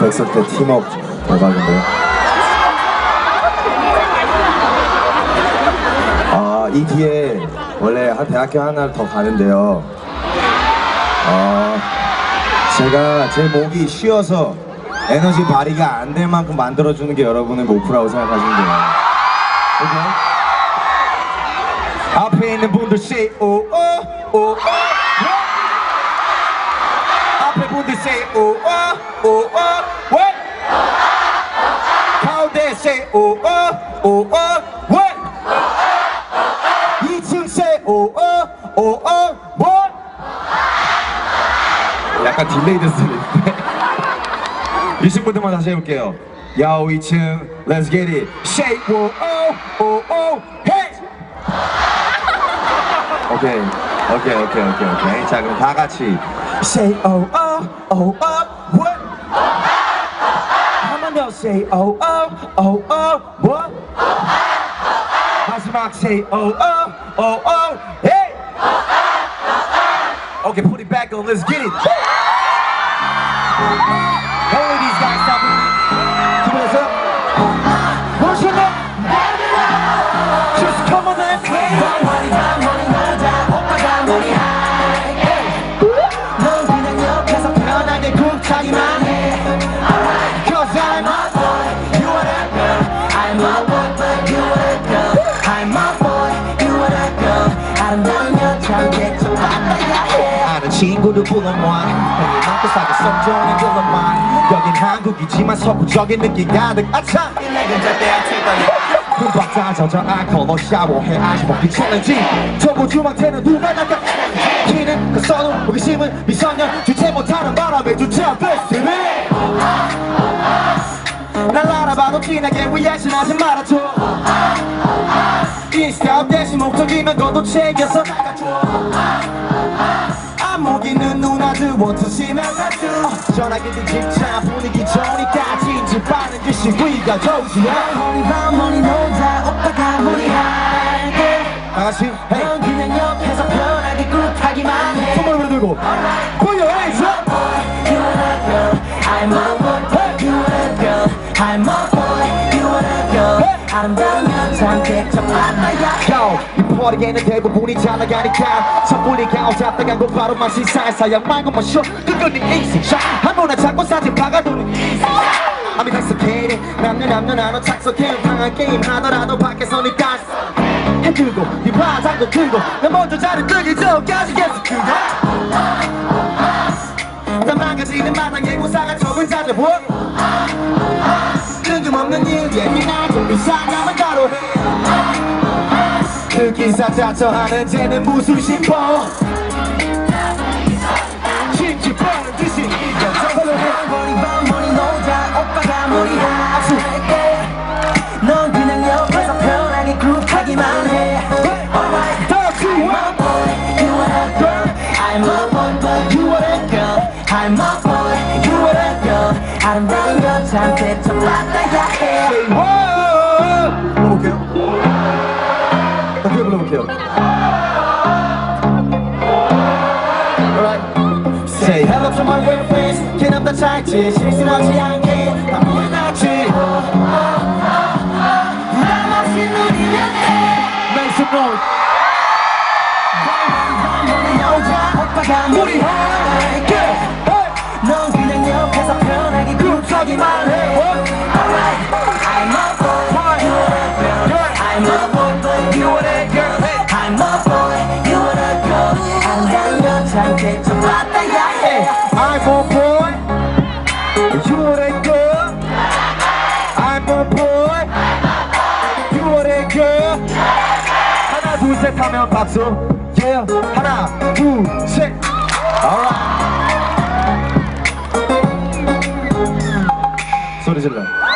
백설 때 팀업 대박인데요. 아, 이 뒤에 원래 한 대학교 하나를 더 가는데요. 어, 제가 제 목이 쉬어서 에너지 발휘가 안 될 만큼 만들어주는 게 여러분의 목표라고 생각하시면 돼요. 오케이? 앞에 있는 분들 say 오오 오 분들 say 오오 오오 what? 가운데 say 오오 오오 what? 2층 say 오오 오오 what? 약간 딜레이 됐었는데. 2층 분들만 다시 해볼게요. 야오 2층 let's get it. Say 오오 오오 오케이 오케이 오케이 오케이 오케이 자 그럼 다 같이. Say oh oh oh, oh, oh, what? How many y'all say oh, oh, oh, oh, what? How's Rock say oh, oh, oh, oh, hey? Okay, put it back on, let's get it. 남고 사고 성종의 글러만 여긴 한국이지만 서구적인 느낌 가득 아차 일렉은 절대 안칠 거야 금방 다 젖어 알코올로 샤워해 아시 먹기 챌린지 전부 주먹태는 누가 낚아 키는 그 선우 호기심은 미소년 주체 못하는 바람에 주체 베스트리 날 알아봐도 진하게 위해신하지 말아줘 인스타 대신 목적이면 너도 챙겨서 나가줘 안목이는 누나들 원투시면 가죠 전화기든 집차 분위기 좋으니까 진집하는 듯이 위가 머리 반 머리 놀자 오빠가 무리 할게. 다같이 헤이 넌 그냥 옆에서 편하게 굽하기만 해. 손을 들고. Put your hands up. You are a girl, I'm a 아름다운 여자한테 좀 만나야 이 퍼리에는 대부분이 잘 나가니까 섣불리가 어잡다간 거 바로 맛이 살살야 말고 마셔 끝끝이 인생샷 한번에 잡고 사진 박아두는 I'm intoxicated 남녀 남녀 나눠 착석해 방한 게임 하더라도 밖에서는 가스 해 들고 네 바닥도 들고 나 먼저 자리 뜨기 전까지 계속 그거 나 망가지는 마당에 우사가 적은 뜬금 없는 일 예민한 좀 이상하면 따로 해 그 기사 자처 하는 쟤는 무슨 심보 심지 뻔한 듯이 이겨 저걸로 해 머리 반 머리 놀자 오빠가 무리할게. 넌 그냥 옆에서 편하게 굽하기만 해. Alright. 다 같이 I'm a boy, you are a girl. I'm a boy, but you are a girl. I'm a boy, you are a girl. 아름다운 여자한테 좀 만나 Alright Say hello to my real friends 걔남다 잘지 실수하지 않게 나무에 낫지 부담 없이 누리면 돼. Make some noise 오빠가 무리할 You're a girl 하나 둘 셋 하면 박수 Yeah 하나 둘셋 Alright 소리 질러